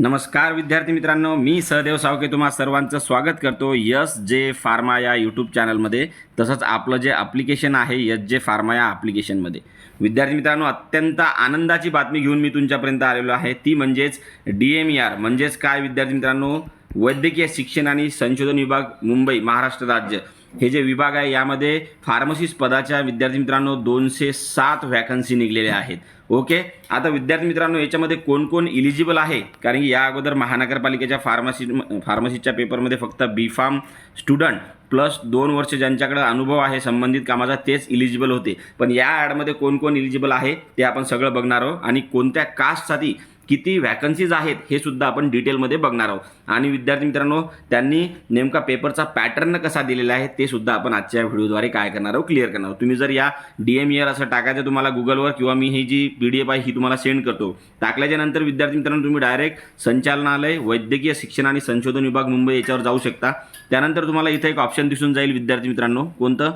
नमस्कार विद्यार्थी मित्रांनो मी सहदेव सावके तुम्हा सर्वांचं स्वागत करतो यस जे फार्मा या यूट्यूब चॅनलमध्ये. तसंच आपलं जे ॲप्लिकेशन आहे यस जे फार्मा या ॲप्लिकेशनमध्ये विद्यार्थी मित्रांनो अत्यंत आनंदाची बातमी घेऊन मी तुमच्यापर्यंत आलेलो आहे. ती म्हणजेच डी एम ई आर म्हणजेच काय विद्यार्थी मित्रांनो? वैद्यकीय शिक्षण आणि संशोधन विभाग मुंबई महाराष्ट्र राज्य. हे जे विभाग आहे यामध्ये फार्मसिस्ट पदाच्या विद्यार्थी मित्रांनो दोनशे सात व्हॅकन्सी निघलेल्या आहेत. ओके? आता विद्यार्थी मित्रांनो याच्यामध्ये कोण कोण इलिजिबल आहे? कारण की या अगोदर महानगरपालिकेच्या फार्मसी फार्मसीच्या पेपरमध्ये फक्त बी फार्म स्टुडंट प्लस दोन वर्ष ज्यांच्याकडे अनुभव आहे संबंधित कामाचा तेच इलिजिबल होते. पण या ॲडमध्ये कोण कोण इलिजिबल आहे ते आपण सगळं बघणार आहोत. आणि कोणत्या कास्टसाठी किती व्हॅकन्सीज आहेत हे सुद्धा आपण डिटेलमध्ये बघणार आहोत. आणि विद्यार्थी मित्रांनो त्यांनी नेमका पेपरचा पॅटर्न कसा दिलेला आहे ते सुद्धा आपण आजच्या व्हिडिओद्वारे काय करणार आहोत क्लिअर करणार आहोत. तुम्ही जर या डी एम इयर असं टाकायचं तुम्हाला गुगलवर किंवा मी ही जी पी डी एफ आहे ही तुम्हाला सेंड करतो. टाकल्याच्या नंतर विद्यार्थी मित्रांनो तुम्ही डायरेक्ट संचालनालय वैद्यकीय शिक्षण आणि संशोधन विभाग मुंबई याच्यावर जाऊ शकता. त्यानंतर तुम्हाला इथं एक ऑप्शन दिसून जाईल विद्यार्थी मित्रांनो. कोणतं?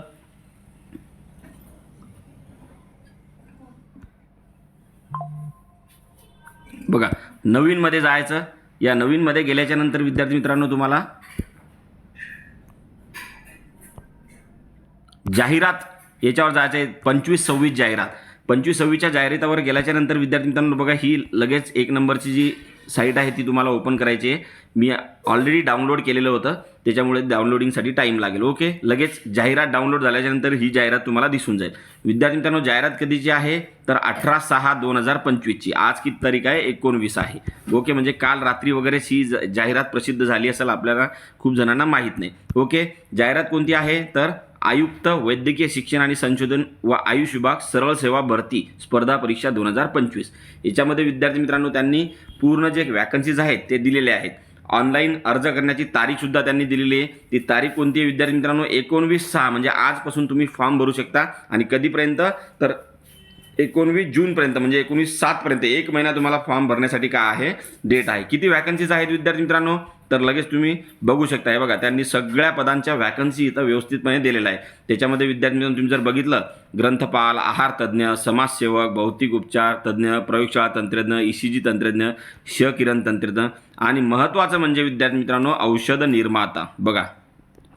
बघा नवीनमध्ये जायचं या नवीनमध्ये गेल्याच्यानंतर विद्यार्थी मित्रांनो तुम्हाला जाहिरात याच्यावर जायचं आहे पंचवीस सव्वीस जाहिरात. पंचवीस सव्वीसच्या जाहिरातावर गेल्याच्यानंतर विद्यार्थी मित्रांनो बघा ही लगेच एक नंबरची जी साईट आहे ती तुम्हाला ओपन करायची आहे. मी ऑलरेडी डाउनलोड केलेलं होतं. त्याच्यामुळे डाउनलोडिंगसाठी टाईम लागेल. ओके लगेच जाहिरात डाउनलोड झाल्याच्यानंतर ही जाहिरात तुम्हाला दिसून जाईल. विद्यार्थी मित्रांनो जाहिरात कधीची आहे? तर अठरा सहा दोन हजार पंचवीसची आज किती तारीख आहे? एकोणवीस आहे. ओके म्हणजे काल रात्री वगैरे ही ज- जाहिरात प्रसिद्ध झाली असेल आपल्याला खूप जणांना माहीत नाही. ओके जाहिरात कोणती आहे? तर आयुक्त वैद्यकीय शिक्षण आणि संशोधन व आयुष विभाग सरळ सेवा भरती स्पर्धा परीक्षा दोन हजार पंचवीस. याच्यामध्ये विद्यार्थी मित्रांनो त्यांनी पूर्ण जे वॅकन्सीज आहेत ते दिलेले आहेत. ऑनलाईन अर्ज करण्याची तारीखसुद्धा त्यांनी दिलेली आहे. ती तारीख कोणती आहे विद्यार्थी मित्रांनो? एकोणवीस सहा म्हणजे आजपासून तुम्ही फॉर्म भरू शकता. आणि कधीपर्यंत? तर एकोणवीस जूनपर्यंत म्हणजे एकोणीस सातपर्यंत. एक महिना तुम्हाला फॉर्म भरण्यासाठी काय आहे? डेट आहे. किती वॅकन्सीज आहेत विद्यार्थी मित्रांनो? तर लगेच तुम्ही बघू शकता. हे बघा त्यांनी सगळ्या पदांच्या वॅकन्सी इथं व्यवस्थितपणे दिलेल्या आहे. त्याच्यामध्ये विद्यार्थी तुम्ही जर बघितलं ग्रंथपाल आहार तज्ज्ञ समाजसेवक भौतिक उपचार तज्ज्ञ प्रयोगशाळा तंत्रज्ञ ई सी जी तंत्रज्ञ श किरण तंत्रज्ञ आणि महत्त्वाचं म्हणजे विद्यार्थी मित्रांनो औषध निर्माता. बघा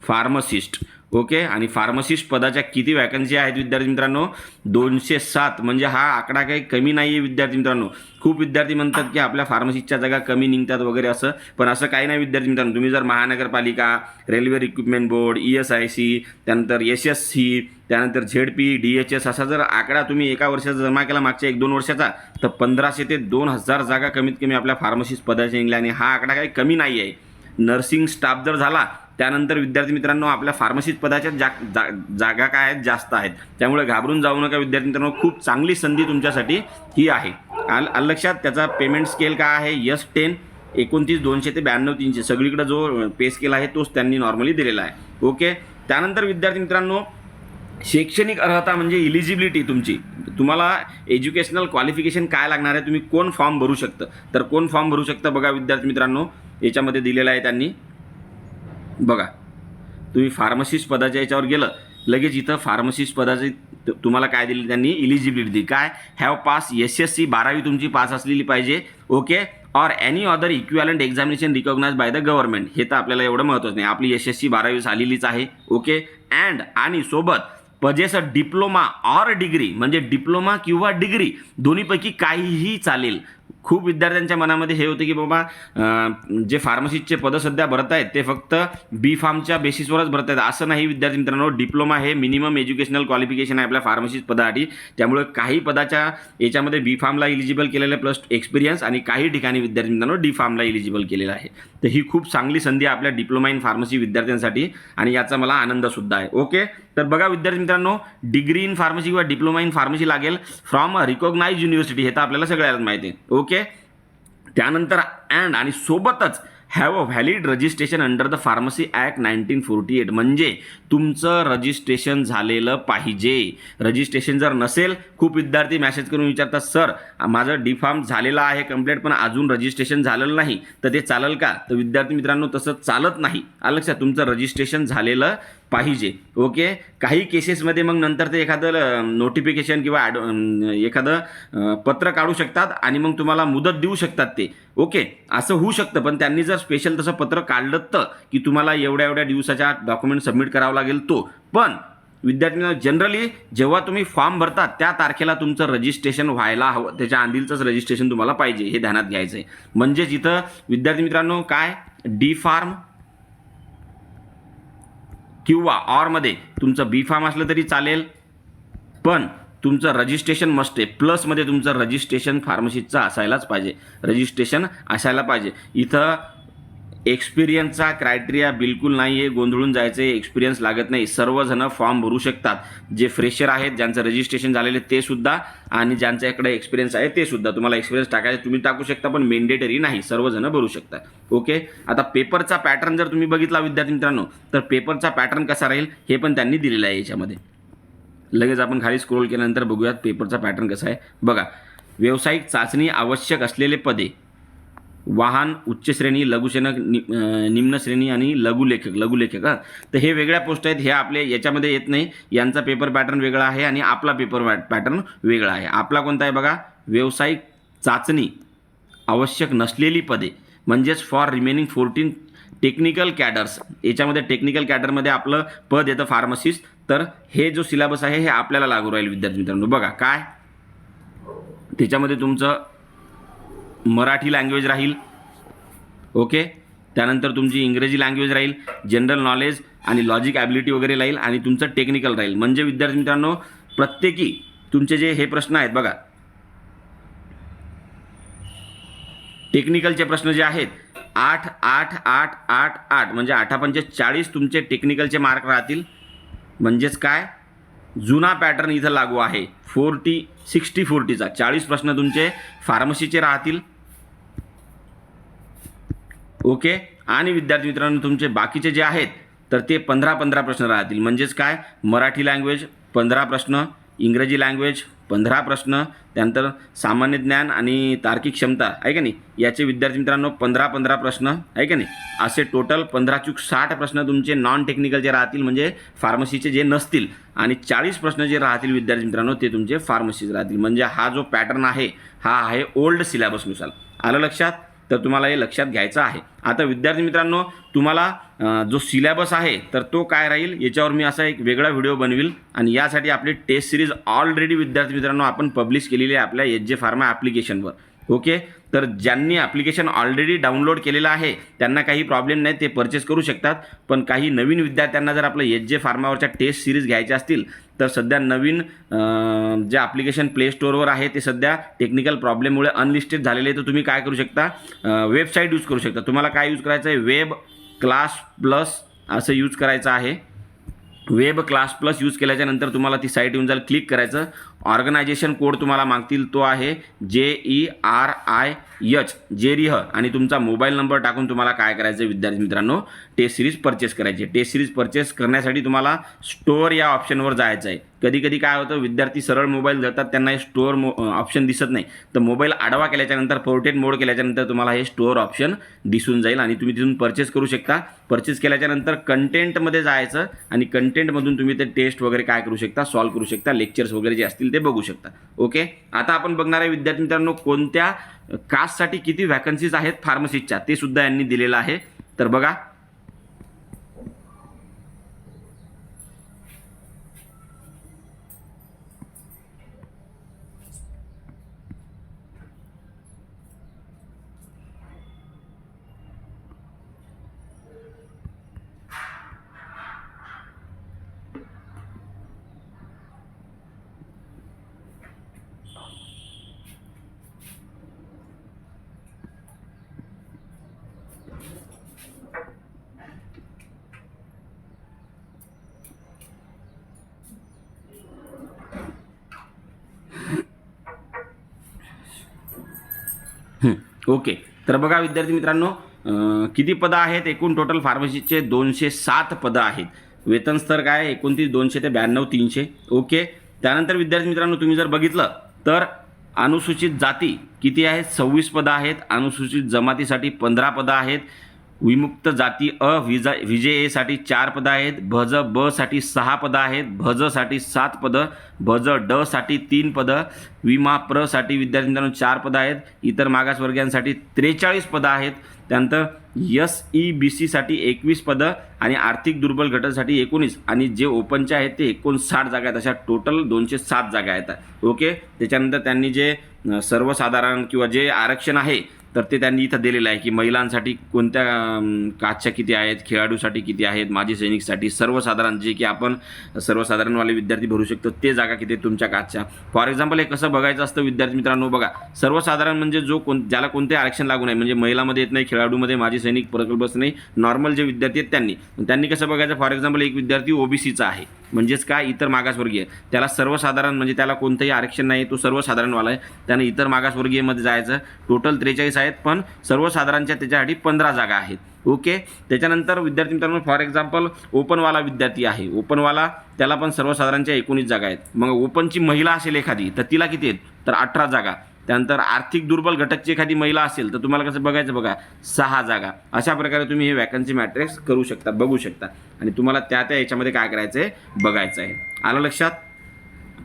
फार्मसिस्ट ओके? आणि फार्मसिस्ट पदाच्या किती वॅकन्सी आहेत विद्यार्थी मित्रांनो? दोनशे सात. म्हणजे हा आकडा काही कमी नाही आहे विद्यार्थी मित्रांनो. खूप विद्यार्थी म्हणतात की आपल्या फार्मसिस्टच्या जागा कमी निघतात वगैरे असं. पण असं काही नाही विद्यार्थी मित्रांनो. तुम्ही जर महानगरपालिका railway recruitment board E S I C त्यानंतर एस एस सी त्यानंतर Z P D H S असा जर आकडा तुम्ही एका वर्षाचा जमा केला मागच्या एक दोन वर्षाचा तर पंधराशे ते दोन हजार जागा कमीत कमी आपल्या फार्मसिस्ट पदाच्या निघल्या. आणि हा आकडा काही कमी नाही आहे नर्सिंग स्टाफ जर झाला त्यानंतर विद्यार्थी मित्रांनो आपल्या फार्मसिस्ट पदाच्या जा जा जागा काय आहेत? जास्त आहेत. त्यामुळे घाबरून जाऊ नका विद्यार्थी मित्रांनो. खूप चांगली संधी तुमच्यासाठी ही आहे. आल आलं लक्षात? त्याचा पेमेंट स्केल काय आहे? यस टेन एकोणतीस दोनशे ते ब्याण्णव तीनशे. सगळीकडे जो पे स्केल आहे तोच त्यांनी नॉर्मली दिलेला आहे. ओके त्यानंतर विद्यार्थी मित्रांनो शैक्षणिक अर्हता म्हणजे इलिजिबिलिटी तुमची. तुम्हाला एज्युकेशनल क्वालिफिकेशन काय लागणार आहे? तुम्ही कोण फॉर्म भरू शकतं? तर कोण फॉर्म भरू शकतं बघा विद्यार्थी मित्रांनो. याच्यामध्ये दिलेलं आहे त्यांनी. बघा तुम्ही फार्मसिस्ट पदाच्या याच्यावर गेलं लगेच इथं फार्मसिस्ट पदाचे तुम्हाला काय दिली? त्यांनी इलिजिबिलिटी काय? Have pass S S C बारावी तुमची पास असलेली पाहिजे. Okay or any other equivalent examination recognise by the government हे तर आपल्याला एवढं महत्त्वाचं नाही. आपली एस एस सी बारावी झालेलीच आहे. ओके अँड आणि सोबत possess a diploma or degree म्हणजे डिप्लोमा किंवा डिग्री दोन्हीपैकी काहीही चालेल. खूप विद्यार्थ्यांच्या मनामध्ये हे होते की बाबा जे फार्मसिस्टचे पदं सध्या भरत आहेत ते फक्त बी फार्मच्या बेसिसवरच भरत आहेत. असं नाही विद्यार्थी मित्रांनो डिप्लोमा हे मिनिमम एज्युकेशनल क्वालिफिकेशन आहे आपल्या फार्मसिस्ट पदासाठी. त्यामुळे काही पदाच्या याच्यामध्ये बी फार्मला इलिजिबल केलेलं आहे प्लस एक्सपिरियन्स आणि काही ठिकाणी विद्यार्थी मित्रांनो डी फार्मला इलिजिबल केलेलं आहे. तर ही खूप चांगली संधी आपल्या डिप्लोमा इन फार्मसी विद्यार्थ्यांसाठी आणि याचा मला आनंदसुद्धा आहे. ओके तर बघा विद्यार्थी मित्रांनो डिग्री इन फार्मसी किंवा डिप्लोमा इन फार्मसी लागेल फ्रॉम रिकॉग्नाइज युनिव्हर्सिटी हे तर आपल्याला सगळ्यात माहिती आहे. ओके त्यानंतर अँड आणि सोबतच have a valid registration under the pharmacy act nineteen forty eight म्हणजे तुमचं रजिस्ट्रेशन झालेलं पाहिजे. रजिस्ट्रेशन जर नसेल खूप विद्यार्थी मॅसेज करून विचारतात सर माझं डी फार्म झालेलं आहे कंप्लीट पण अजून रजिस्ट्रेशन झालेलं नाही. तर ते चालेल का? तर विद्यार्थी मित्रांनो तसं चालत नाही. आलं लक्षात? तुमचं रजिस्ट्रेशन झालेलं पाहिजे ओके? काही केसेसमध्ये मग नंतर ते एखादं नोटिफिकेशन किंवा ॲड एखादं पत्र काढू शकतात आणि मग तुम्हाला मुदत देऊ शकतात ते ओके? असं होऊ शकतं पण त्यांनी जर स्पेशल तसं पत्र काढलं तर की तुम्हाला एवढ्या एवढ्या दिवसाच्या डॉक्युमेंट सबमिट करावं लागेल तो. पण विद्यार्थ्यांना जनरली जेव्हा तुम्ही फॉर्म भरता त्या तारखेला तुमचं रजिस्ट्रेशन व्हायला हवं त्याच्या आधीलचंच रजिस्ट्रेशन तुम्हाला पाहिजे हे ध्यानात घ्यायचं आहे म्हणजेच इथं विद्यार्थी मित्रांनो काय? डी फार्म किंवा ऑरमध्ये तुमचं बी फार्म असलं तरी चालेल. पण तुमचं रजिस्ट्रेशन मस्ट आहे. प्लसमध्ये तुमचं रजिस्ट्रेशन फार्मसीचं असायलाच पाहिजे. रजिस्ट्रेशन असायला पाहिजे. इथं एक्सपिरियन्सचा क्रायटेरिया बिलकुल नाही आहे गोंधळून जायचं आहे एक्सपिरियन्स लागत नाही. सर्वजण फॉर्म भरू शकतात. जे फ्रेशर आहेत ज्यांचं रजिस्ट्रेशन झालेले ते सुद्धा आणि ज्यांच्याकडे एक्सपिरियन्स आहे ते सुद्धा. तुम्हाला एक्सपिरियन्स टाकायचं तुम्ही टाकू शकता पण मेंडेटरी नाही. सर्वजण भरू शकता ओके आता पेपरचा पॅटर्न जर तुम्ही बघितला विद्यार्थी मित्रांनो तर पेपरचा पॅटर्न कसा राहील हे पण त्यांनी दिलेलं आहे याच्यामध्ये. लगेच आपण खाली स्क्रोल केल्यानंतर बघूयात पेपरचा पॅटर्न कसा आहे. बघा व्यावसायिक चाचणी आवश्यक असलेले पदे वाहन उच्च श्रेणी लघुसेनक नि निम्न श्रेणी आणि लघुलेखक लघुलेखक हां. तर हे वेगळ्या पोस्ट आहेत हे आपले याच्यामध्ये येत नाही. यांचा पेपर पॅटर्न वेगळा आहे आणि आपला पेपर पॅटर्न वेगळा आहे. आपला कोणता आहे बघा? व्यावसायिक चाचणी आवश्यक नसलेली पदे म्हणजेच for remaining fourteen technical cadres याच्यामध्ये टेक्निकल कॅडरमध्ये आपलं पद येतं फार्मसिस्ट तर हे जो सिलेबस आहे हे आपल्याला लागू राहील विद्यार्थी मित्रांनो. बघा काय? त्याच्यामध्ये तुमचं मराठी लँग्वेज राहील. ओके त्यानंतर तुमची इंग्रजी लँग्वेज राहील जनरल नॉलेज आणि लॉजिक ॲबिलिटी वगैरे राहील आणि तुमचं टेक्निकल राहील. म्हणजे विद्यार्थी मित्रांनो प्रत्येकी तुमचे जे हे प्रश्न आहेत बघा. टेक्निकलचे प्रश्न जे आहेत आठ आठ आठ आठ आठ म्हणजे आठापंचे चाळीस तुमचे टेक्निकलचे मार्क राहतील. म्हणजेच काय? जुना पॅटर्न इथं लागू आहे. फोर्टी सिक्स्टी फोर्टीचा. चाळीस प्रश्न तुमचे फार्मसीचे राहतील. ओके? आणि विद्यार्थी मित्रांनो तुमचे बाकीचे जे आहेत तर ते पंधरा पंधरा प्रश्न राहतील. म्हणजेच काय? मराठी लँग्वेज पंधरा प्रश्न इंग्रजी लँग्वेज पंधरा प्रश्न त्यानंतर सामान्य ज्ञान आणि तार्किक क्षमता आहे का नाही? याचे विद्यार्थी मित्रांनो पंधरा पंधरा प्रश्न आहे का नाही? असे टोटल पंधरा चूक साठ प्रश्न तुमचे नॉन टेक्निकल जे राहतील म्हणजे फार्मसीचे जे नसतील आणि चाळीस प्रश्न जे राहतील विद्यार्थी मित्रांनो ते तुमचे फार्मसीचे राहतील. म्हणजे हा जो पॅटर्न आहे हा आहे ओल्ड सिलेबसनुसार आलं लक्षात? तर तुम्हाला हे लक्षात घ्यायचं आहे. आता विद्यार्थी मित्रांनो तुम्हाला जो सिलॅबस आहे तर तो काय राहील? याच्यावर मी असा एक वेगळा व्हिडिओ बनवील. आणि यासाठी आपली टेस्ट सिरीज ऑलरेडी विद्यार्थी मित्रांनो आपण पब्लिश केलेली आहे आपल्या एच जे फार्मा ॲप्लिकेशनवर ओके तर ज्यांनी ॲप्लिकेशन ऑलरेडी डाउनलोड केलेलं आहे त्यांना काही प्रॉब्लेम नाही ते परचेस करू शकतात. पण काही नवीन विद्यार्थ्यांना जर आपलं एच जे फार्मावरच्या टेस्ट सिरीज घ्यायच्या असतील तर सध्या नवीन जे ॲप्लिकेशन प्ले स्टोअरवर आहे ते सध्या टेक्निकल प्रॉब्लेममुळे अनलिस्टेड झालेले आहे. तर तुम्ही काय करू शकता? वेबसाईट यूज करू शकता. तुम्हाला काय यूज करायचं आहे? वेब क्लास प्लस असं यूज करायचं आहे. वेब क्लास प्लस यूज केल्याच्यानंतर तुम्हाला ती साईट येऊन जाईल. क्लिक करायचं. ऑर्गनायझेशन कोड तुम्हाला मागतील तो आहे जे ई आर आय यच जे रिह. आणि तुमचा मोबाईल नंबर टाकून तुम्हाला काय करायचं आहे विद्यार्थी मित्रांनो? टेस्ट सिरीज परचेस करायची टेस्ट सिरीज परचेस करण्यासाठी तुम्हाला स्टोअर या ऑप्शनवर जायचं आहे. कधी कधी काय होतं विद्यार्थी सरळ मोबाईल धरतात त्यांना हे स्टोअर मो ऑप्शन दिसत नाही. तर मोबाईल आडवा केल्याच्यानंतर पोर्ट्रेट मोड केल्याच्यानंतर तुम्हाला हे स्टोअर ऑप्शन दिसून जाईल आणि तुम्ही तिथून परचेस करू शकता. परचेस केल्याच्यानंतर कंटेंटमध्ये जायचं आणि कंटेंटमधून तुम्ही ते टेस्ट वगैरे काय करू शकता सॉल्व करू शकता. लेक्चर्स वगैरे जे असतील ते बघू शकता. ओके आता आपण बघणार आहे विद्यार्थी मित्रांनो कोणत्या कास्टसाठी किती व्हॅकन्सीज आहेत फार्मसीच्या ते सुद्धा यांनी दिलेलं आहे. तर बघा हं, ओके. तर बघा विद्यार्थी मित्रांनो किती पदं आहेत? एकूण टोटल फार्मसीचे दोनशे सात पदं आहेत. वेतन स्तर काय? एकोणतीस दोनशे ते ब्याण्णव तीनशे. ओके. त्यानंतर विद्यार्थी मित्रांनो तुम्ही जर बघितलं तर अनुसूचित जाती किती आहेत? सव्वीस पदं आहेत. अनुसूचित जमातीसाठी पंधरा पदं आहेत. विमुक्त जाती अ विजा विजयेसाठी चार पदं आहेत भज ब साठी सहा पदं आहेत भजसाठी सात पदं भज ड साठी तीन पदं विमा प्रसाठी विद्यार्थ्यांना चार पदं आहेत इतर मागासवर्गीयांसाठी त्रेचाळीस पदं आहेत त्यानंतर एस ई बी सीसाठी एकवीस पदं आणि आर्थिक दुर्बल गटासाठी एकोणीस आणि जे ओपनचे आहेत ते एकोणसाठ जागा आहेत अशा टोटल दोनशे सात जागा आहेत. ओके? त्याच्यानंतर त्यांनी जे सर्वसाधारण किंवा जे आरक्षण आहे तर ते त्यांनी इथं दिलेलं आहे की महिलांसाठी कोणत्या अम, काचच्या किती आहेत खेळाडूसाठी किती आहेत माजी सैनिकसाठी सर्वसाधारण जे की आपण सर्वसाधारणवाले विद्यार्थी भरू शकतो ते जागा किती आहेत तुमच्या काचच्या. फॉर एक्झाम्पल हे कसं बघायचं असतं विद्यार्थी मित्रांनो बघा सर्वसाधारण म्हणजे जो कोण ज्याला कोणते आरक्षण लागू नाही म्हणजे महिलामध्ये येत नाही खेळाडूमध्ये माजी सैनिक प्रकल्पच नाही नॉर्मल जे विद्यार्थी आहेत त्यांनी. त्यांनी कसं बघायचं? फॉर एक्झाम्पल एक विद्यार्थी ओबीसीचा आहे. म्हणजेच काय? इतर मागासवर्गीय. त्याला सर्वसाधारण म्हणजे त्याला कोणतंही आरक्षण नाही तो सर्वसाधारणवाला आहे. त्यानं इतर मागासवर्गीयमध्ये जायचं. टोटल त्रेचाळीस आहेत पण सर्वसाधारणच्या त्याच्यासाठी पंधरा जागा आहेत. ओके? त्याच्यानंतर विद्यार्थी मित्रांनो फॉर एक्झाम्पल ओपनवाला विद्यार्थी आहे. ओपनवाला त्याला पण सर्वसाधारणच्या एकोणीस जागा आहेत. मग ओपनची महिला असेल एखादी तर तिला किती आहेत? तर अठरा जागा. त्यानंतर आर्थिक दुर्बल घटकची एखादी महिला असेल तर तुम्हाला कसं बघायचं बघा सहा जागा. अशा प्रकारे तुम्ही हे वॅकन्सी मॅट्रिक्स करू शकता बघू शकता. आणि तुम्हाला त्या त्या याच्यामध्ये काय करायचं आहे बघायचं आहे. आलं लक्षात?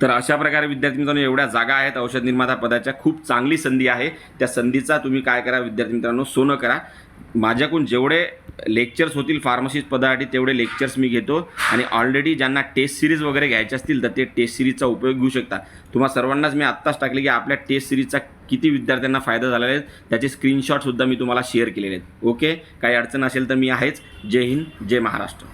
तर अशा प्रकारे विद्यार्थी मित्रांनो एवढ्या जागा आहेत औषध निर्माता पदाच्या. खूप चांगली संधी आहे. त्या संधीचा तुम्ही काय करा विद्यार्थी मित्रांनो सोनं करा. माझ्याकडून जेवढे लेक्चर्स होतील फार्मसिस्ट पदासाठी तेवढे लेक्चर्स मी घेतो. आणि ऑलरेडी ज्यांना टेस्ट सिरीज वगैरे घ्यायचे असतील तर ते टेस्ट सिरीजचा उपयोग घेऊ शकता. तुम्हा सर्वांनाच मी आत्ताच टाकले की आपल्या टेस्ट सिरीजचा किती विद्यार्थ्यांना फायदा झालेला आहे त्याचे स्क्रीनशॉटसुद्धा मी तुम्हाला शेअर केलेले आहेत. ओके काही अडचण असेल तर मी आहेच. जय हिंद जय महाराष्ट्र.